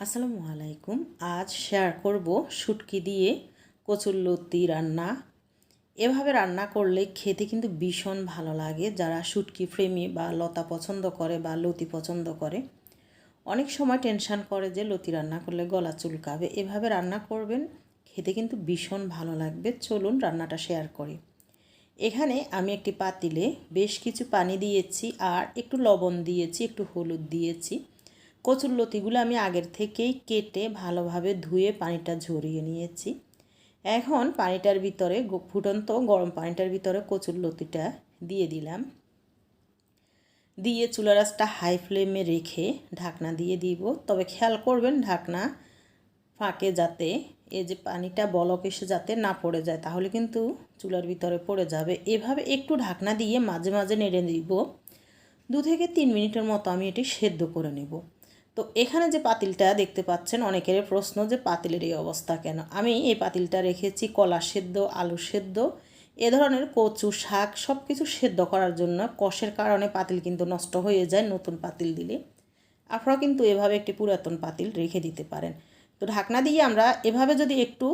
আসসালামু আলাইকুম। আজ শেয়ার করব শুটকি দিয়ে কচুরলতি রান্না। এভাবে রান্না করলে খেতে কিন্তু ভীষণ ভালো লাগে। যারা শুটকি প্রেমী বা লতা পছন্দ করে বা লতি পছন্দ করে, অনেক সময় টেনশান করে যে লতি রান্না করলে গলা চুলকাবে। এভাবে রান্না করবেন, খেতে কিন্তু ভীষণ ভালো লাগবে। চলুন রান্নাটা শেয়ার করি। এখানে আমি একটি পাতিলে বেশ কিছু পানি দিয়েছি আর একটু লবণ দিয়েছি, একটু হলুদ দিয়েছি। কচুর লতিগুলো আমি আগের থেকেই কেটে ভালোভাবে ধুয়ে পানিটা ঝরিয়ে নিয়েছি। এখন পানিটার ভিতরে ফুটন্ত গরম পানিটার ভিতরে কচুর লতিটা দিয়ে দিলাম। দিয়ে চুলা রাসটা হাই ফ্লেমে রেখে ঢাকনা দিয়ে দিব। তবে খেয়াল করবেন ঢাকনা ফাঁকে যাতে এই যে পানিটা বলক এসে যাতে না পড়ে যায়, তাহলে কিন্তু চুলার ভিতরে পড়ে যাবে। এভাবে একটু ঢাকনা দিয়ে মাঝে মাঝে নেড়ে দিব। দু থেকে তিন মিনিটের মতো আমি এটি সেদ্ধ করে নেব। তো এখানে যে পাতিলটা দেখতে পাচ্ছেন, অনেকের প্রশ্ন যে পাতিলের এই অবস্থা কেন? আমি এই পাতিলটা রেখেছি কলা সেদ্ধ, আলু সেদ্ধ, এ ধরনের কচু, শাক সব কিছু সেদ্ধ করার জন্য। কষের কারণে পাতিল কিন্তু নষ্ট হয়ে যায় নতুন পাতিল দিলে। আপনারা কিন্তু এভাবে একটি পুরাতন পাতিল রেখে দিতে পারেন। তো ঢাকনা দিয়ে আমরা এভাবে যদি একটু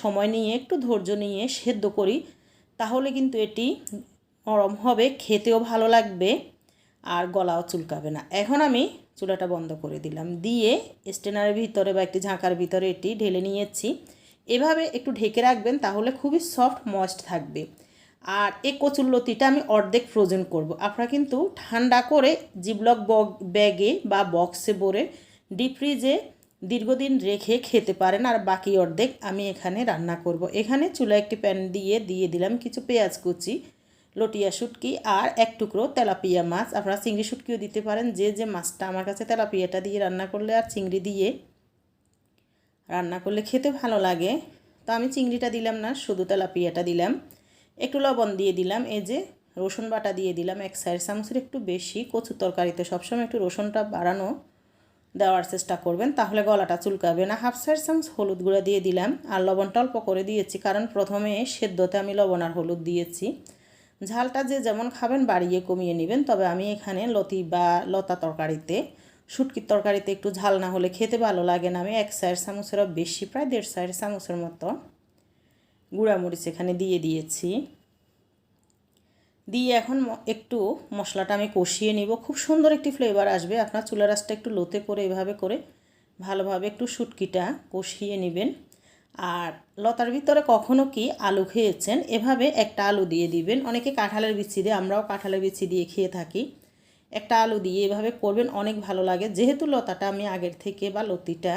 সময় নিয়ে, একটু ধৈর্য নিয়ে সেদ্ধ করি, তাহলে কিন্তু এটি নরম হবে, খেতেও ভালো লাগবে। আর গলাও চুলকাবে না। এখন আমি চুলাটা বন্ধ করে দিলাম। দিয়ে স্টেনারের ভিতরে বা একটি ঝাঁকার ভিতরে এটি ঢেলে নিয়েছি। এভাবে একটু ঢেকে রাখবেন তাহলে খুবই সফট ময়েস্ট থাকবে। আর এই কচুরলতিটা আমি অর্ধেক ফ্রোজেন করব। আপনারা কিন্তু ঠান্ডা করে জিবলক ব্যাগে বা বক্সে ভরে ডিপ ফ্রিজে দীর্ঘদিন রেখে খেতে পারেন। আর বাকি অর্ধেক আমি এখানে রান্না করব। এখানে চুলা একটি প্যান দিয়ে দিয়ে দিলাম কিছু পেঁয়াজ কুচি। লটিয়া শুটকি আর এক টুকরো তেলাপিয়া মাছ। আপনারা চিংড়ি শুটকিও দিতে পারেন। যে যে মাছটা আমার কাছে তেলাপিয়াটা দিয়ে রান্না করলে আর চিংড়ি দিয়ে রান্না করলে খেতে ভালো লাগে, তো আমি চিংড়িটা দিলাম না, শুধু তেলাপিয়াটা দিলাম। একটু লবণ দিয়ে দিলাম, এই যে রসুন বাটা দিয়ে দিলাম, এক সাইড চামচের একটু বেশি কচু তরকারিতে সবসময় একটু রসুনটা বাড়ানো দেওয়ার চেষ্টা করবেন, তাহলে গলাটা চুলকাবে না। হাফ সাইড চামচ হলুদ গুঁড়া দিয়ে দিলাম, আর লবণটা অল্প করে দিয়েছি, কারণ প্রথমে সেদ্ধতে আমি লবণ আর হলুদ দিয়েছি। ঝালটা যে যেমন খাবেন বাড়িয়ে কমিয়ে নেবেন, তবে আমি এখানে লতি বা লতা তরকারিতে, শুটকির তরকারিতে একটু ঝাল না হলে খেতে ভালো লাগে না। আমি এক সাইড চামচেরও বেশি, প্রায় দেড় সাইড চামচের মতো গুঁড়ামরিচ এখানে দিয়ে দিয়েছি। দিয়ে এখন একটু মশলাটা আমি কষিয়ে নিব। খুব সুন্দর একটি ফ্লেভার আসবে। আপনার চুলা রাসটা একটু লোতে করে এভাবে করে ভালোভাবে একটু শুটকিটা কষিয়ে নেবেন। আর লতার ভিতরে কখনো কি আলু খেয়েছেন? এভাবে একটা আলু দিয়ে দিবেন। অনেকে কাঁঠালের বিচি দিয়ে, আমরাও কাঁঠালের বিচি দিয়ে খেয়ে থাকি। একটা আলু দিয়ে এভাবে করবেন, অনেক ভালো লাগে। যেহেতু লতাটা আমি আগের থেকে বা লতিটা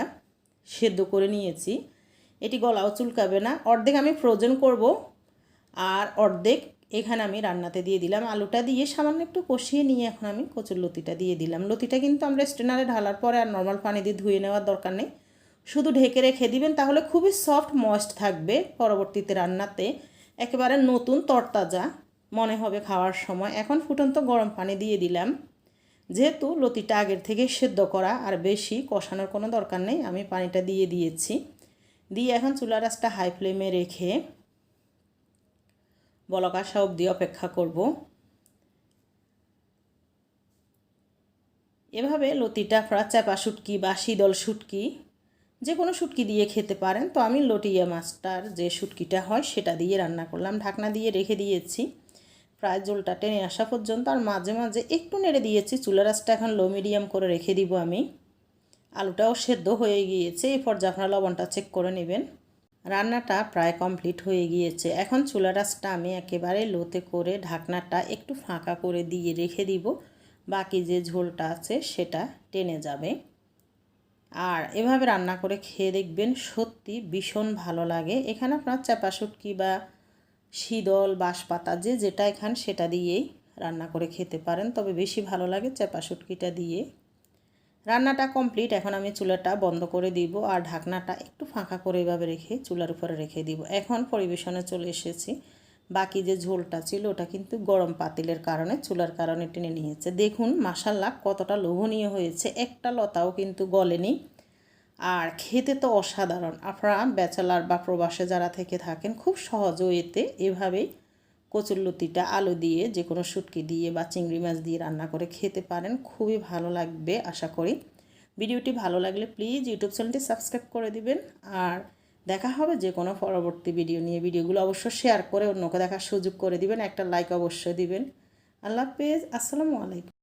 সেদ্ধ করে নিয়েছি, এটি গলাও চুলকাবে না। অর্ধেক আমি ফ্রোজেন করব, আর অর্ধেক এখানে আমি রান্নাতে দিয়ে দিলাম। আলুটা দিয়ে সামান্য একটু কষিয়ে নিয়ে এখন আমি কচুর লতিটা দিয়ে দিলাম। লতিটা কিন্তু আমরা স্টেনারে ঢালার পরে আর নর্মাল পানি দিয়ে ধুয়ে নেওয়ার দরকার নেই। শুধু ঢেকে রেখে দিবেন, তাহলে খুবই সফট ময়েস্ট থাকবে পরবর্তীতে রান্নাতে। একেবারে নতুন তরতাজা মনে হবে খাওয়ার সময়। এখন ফুটন্ত গরম পানি দিয়ে দিলাম। যেহেতু লতিটা আগের থেকে সেদ্ধ করা আর বেশি কষানোর কোনো দরকার নেই, আমি পানিটা দিয়ে দিয়েছি। দিয়ে এখন চুলা রাসটা হাই ফ্লেমে রেখে বলক অবধি অপেক্ষা করব। এভাবে লতিটা ফ্রা চাপা শুটকি বা শীতল শুটকি যে কোনো শুটকি দিয়ে খেতে পারেন। তো আমি লটিয়া মাছটার যে শুটকিটা হয় সেটা দিয়ে রান্না করলাম। ঢাকনা দিয়ে রেখে দিয়েছি। প্রায় জলটা টেনে আসা পর্যন্ত আর মাঝে মাঝে একটু নেড়ে দিয়েছি। চুলা রাসটা এখন লো মিডিয়াম করে রেখে দিব আমি। আলুটাও সেদ্ধ হয়ে গিয়েছে। পর্যায়ে আপনারা লবণটা চেক করে নেবেন। রান্নাটা প্রায় কমপ্লিট হয়ে গিয়েছে। এখন চুলা রাসটা আমি একেবারে লোতে করে ঢাকনাটা একটু ফাঁকা করে দিয়ে রেখে দিব। বাকি যে ঝোলটা আছে সেটা টেনে যাবে। আর এভাবে রান্না করে খেয়ে দেখবেন সত্যি ভীষণ ভালো লাগে। এখানে আপনার চাপা শুটকি বা শীদল বাঁশপাতা যে যেটা এখান সেটা দিয়েই রান্না করে খেতে পারেন। তবে বেশি ভালো লাগে চাপা শুটকিটা দিয়ে। রান্নাটা কমপ্লিট। এখন আমি চুলাটা বন্ধ করে দিব আর ঢাকনাটা একটু ফাঁকা করে এভাবে রেখে চুলার উপরে রেখে দিব। এখন পরিবেশনে চলে এসেছি। বাকি যে ঝোলটা ছিল ওটা কিন্তু গরম পাতিলের কারণে, চুলার কারণে টেনে নিয়েছে। দেখুন মাসাল্লা কতটা লোভনীয় হয়েছে। একটা লতাও কিন্তু গলেনি। আর খেতে তো অসাধারণ। আপনারা ব্যাচেলার বা প্রবাসে যারা থেকে থাকেন, খুব সহজ এতে এভাবেই কচুরলতিটা আলু দিয়ে যে কোনো শুটকি দিয়ে বা চিংড়ি মাছ দিয়ে রান্না করে খেতে পারেন। খুবই ভালো লাগবে, আশা করি। ভিডিওটি ভালো লাগলে প্লিজ ইউটিউব চ্যানেলটি সাবস্ক্রাইব করে দিবেন। আর দেখা হবে, যে কোনো পরবর্তী ভিডিও নিয়ে। ভিডিওগুলো অবশ্য শেয়ার করে অন্যকে দেখার সুযোগ করে দিবেন, একটা লাইক অবশ্যই দিবেন। আল্লাহ হাফেজ, আসসালামু আলাইকুম।